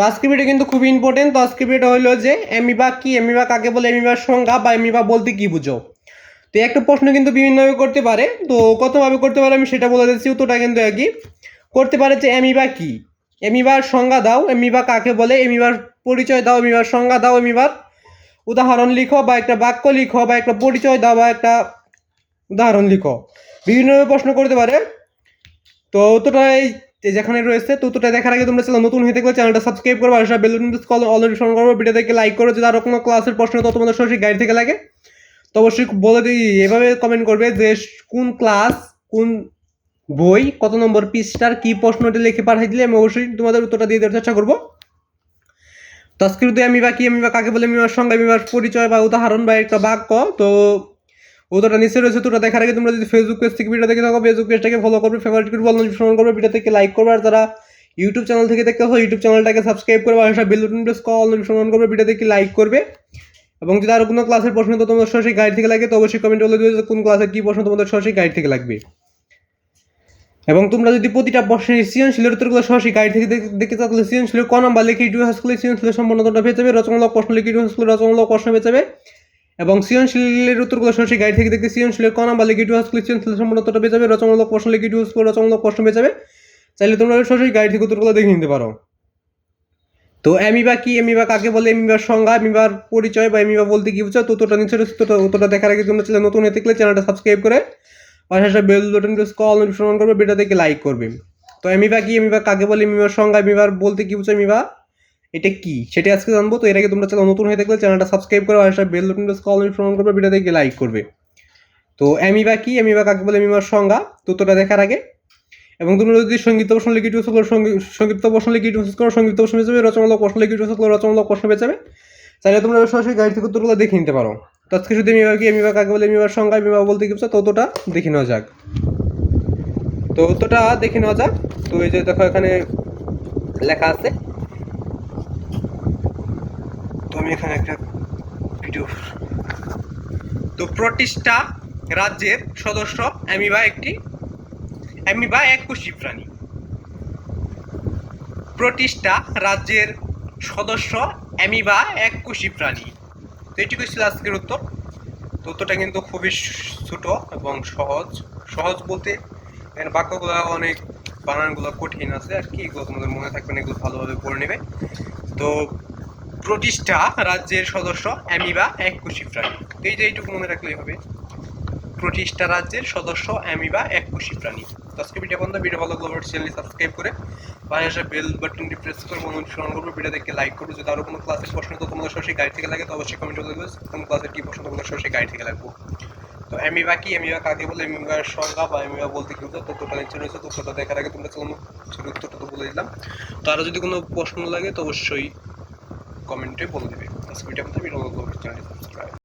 তো আজকে কিন্তু খুব ইম্পর্টেন্ট তো আজকে হলো যে এমিবা কি? এমিবা কাকে বলে? এমিবার সংজ্ঞা বা এমিবা বলতে কি বুঝো? তো একটা প্রশ্ন কিন্তু বিভিন্নভাবে করতে পারে। তো কতভাবে করতে পারে আমি সেটা বলে দিচ্ছি, উত্তরটা কিন্তু একই। করতে পারে যে এমিবা কি? এমিবার সংজ্ঞা দাও এমিবা কাকে বলে? এমিবার পরিচয় দাও এমিবার সংজ্ঞা দাও এমিবার উদাহরণ লিখো বা একটা বাক্য লিখো বা একটা পরিচয় দাও বা একটা উদাহরণ লিখো। বিভিন্নভাবে প্রশ্ন করতে পারে। তো উত্তরটা এই যেখানে রয়েছে, তো তোটা দেখার আগে তোমরা চ্যানেল নতুন হয়ে থাকলে চ্যানেলটা সাবস্ক্রাইব করো, আর সব বেলুন কল অলরেডি ফোন করব ভিডিও থেকে লাইক করো, যদি আরও কোনো ক্লাসের প্রশ্ন তো তোমাদের সরাসরি গাইড থেকে লাগে। তো অবশ্যই বলে দিই, এভাবে কমেন্ট করবে যে কোন ক্লাস কোন বই, কত নম্বর পৃষ্ঠার কি প্রশ্নটি লিখে পাঠাই দিলে, আমি অবশ্যই তোমাদের উত্তরটা দিয়ে দেওয়ার চেষ্টা করব। তো আজকে আমি বা কি আমি বা কাকে বলে, আমি সঙ্গে, আমি পরিচয় বা উদাহরণ বা একটা বাক্য, তো উত্তরটা নিচে রয়েছে তোটা দেখার আগে তোমরা যদি ফেসবুক পেজ থেকে ভিডিও দেখে থাকো ফেসবুক পেজটাকে ফলো করবে ফেভারিট করবে অনুসরণ করবে ভিডিও থেকে লাইক করবে, আর যারা ইউটিউব চ্যানেল থেকে দেখতে থাকো ইউটিউব চ্যানেলটাকে সাবস্ক্রাইব করবে, আর সব বেল বাটন প্রেস কল অনুসরণ করবে ভিডিও থেকে লাইক করবে। এবং যদি আরও কোনো ক্লাসের প্রশ্ন তো তোমাদের সরাসরি গাইড থেকে লাগে, তো অবশ্যই কমেন্ট বলে দিবে কোন ক্লাসের কী প্রশ্ন তোমাদের সরাসরি গাইড থেকে লাগবে। এবং তোমরা যদি প্রতিটা প্রশ্নের সৃজনশীলের উত্তরগুলো সরাসরি গাইড থেকে দেখ- দেখতে তাহলে সৃজনশীলের ক নাম্বার লিখে ইউটিউব হাসকুলে সৃজনশীলের সম্পূর্ণটা পেয়ে যাবে, রচনামূলক প্রশ্ন লিখে ইউটিউব হাসকুলে রচনামূলক প্রশ্ন পেয়ে যাবে। এবং সৃজনশীলের উত্তরগুলো সরাসরি গাইড থেকে দেখতে সৃজনশীলের ক নাম্বার লিখে ইউটিউব হাসকুলে সৃজনশীলের সম্পূর্ণটা পেয়ে যাবে, রচনামূলক প্রশ্ন লিখে ইউটিউব হাসকুলে রচনামূলক প্রশ্ন পেয়ে যাবে। চাইলে তোমরা সরাসরি গাইড থেকে উত্তরগুলো দেখে নিতে পারো। তো এমিবা কি এমিবা কাকে বলে এমিবার সংজ্ঞা এমিবার পরিচয় বা এমিবা বলতে কি বুঝছ? তো উত্তরটা নিচে উত্তরটা উত্তরটা দেখার আগে তোমরা চ্যানেল নতুন হয়ে থাকলে চ্যানেলটা সাবস্ক্রাইব করে পাশাপাশি বেল বাটন প্রেস কল অনুসরণ করবে ভিডিও থেকে লাইক করবে। তো এমিবা কি এমিবা কাকে বলে এমিবার সংজ্ঞা এমিবার বলতে কি বুঝছ এমিবা এটা কি? সেটা আজকে জানব, তো এর আগে তোমরা নতুন হয়ে থাকলে চ্যানেলটা সাবস্ক্রাইব করে পাশাপাশি বেল বাটন প্রেস কল অনুসরণ করবে ভিডিও থেকে লাইক করবে। তো এমিবা কি? এমিবা কাকে বলে? এমিবার সংজ্ঞা। তো উত্তরটা দেখার আগে। এবং তোমরা যদি সংগীত প্রশ্ন লিখে ইউটিউব করো সংগীত প্রশ্ন লিখে ইউটিউব করো সংগীত প্রশ্ন পেয়ে যাবে, রচনামূলক প্রশ্ন লিখে ইউটিউব করো রচনামূলক প্রশ্ন পেয়ে যাবে। চাইলে তোমরা সরাসরি গাইড থেকে উত্তরগুলো দেখে নিতে পারো। তো আজকে যদি আমি কি? আমি কাকে বলে? আমি সংজ্ঞা আমি বলতে কি তো উত্তরটা দেখে নেওয়া যাক। তো উত্তরটা দেখে নেওয়া যাক। তো এই যে দেখো এখানে লেখা আছে আমি এখানে একটা ভিডিও তো প্রতিষ্ঠা রাজ্যের সদস্য অ্যামিবা একটি, অ্যামিবা এক কোষী প্রাণী। প্রতিষ্ঠা রাজ্যের সদস্য অ্যামিবা এক কোষী প্রাণী। তো এটুকু ছিল আজকের উত্তর। তো উত্তরটা কিন্তু খুবই ছোট এবং সহজ। সহজ বলতে এখানে বাক্যগুলো অনেক বানানগুলো কঠিন আছে আর কি। এগুলো তোমাদের মনে থাকবে এগুলো ভালোভাবে পড়ে নেবে। তো প্রতিষ্ঠা রাজ্যের সদস্য অ্যামিবা এক কোষী প্রাণী তো এই যে এইটুকু মনে রাখলেই হবে। প্রতিষ্ঠা রাজ্যের সদস্য অ্যামিবা এক কোষী প্রাণী তো আজকে ভিডিও বন্ধ ভিডিও ভালো লাগলে চ্যানেল সাবস্ক্রাইব করে পাশে বেল বাটনটি প্রেস করে অনুসরণ করবে ভিডিও দেখে লাইক করবে। যদি আরও কোনো ক্লাসের প্রশ্ন তো তোমাদের সরাসরি গাইড থেকে লাগে, তো অবশ্যই কমেন্ট করে দেবে। কোন ক্লাসের কী প্রশ্ন, তোমাদের সরাসরি গাইড থেকে লাগবো। তো অ্যামিবা কি? অ্যামিবা কাকে বলে? অ্যামিবার সংজ্ঞা বা অ্যামিবা বলতে কি বুঝো তথ্যটা নিচে রয়েছে, তথ্যটা দেখার আগে তোমরা চলুন উত্তরটা তো বলে দিলাম। তো আরও যদি কোনো প্রশ্ন লাগে, তো অবশ্যই কমেন্টে বলে দেবে। আজকে ভিডিও ভিডিও চ্যানেলটি সাবস্ক্রাইব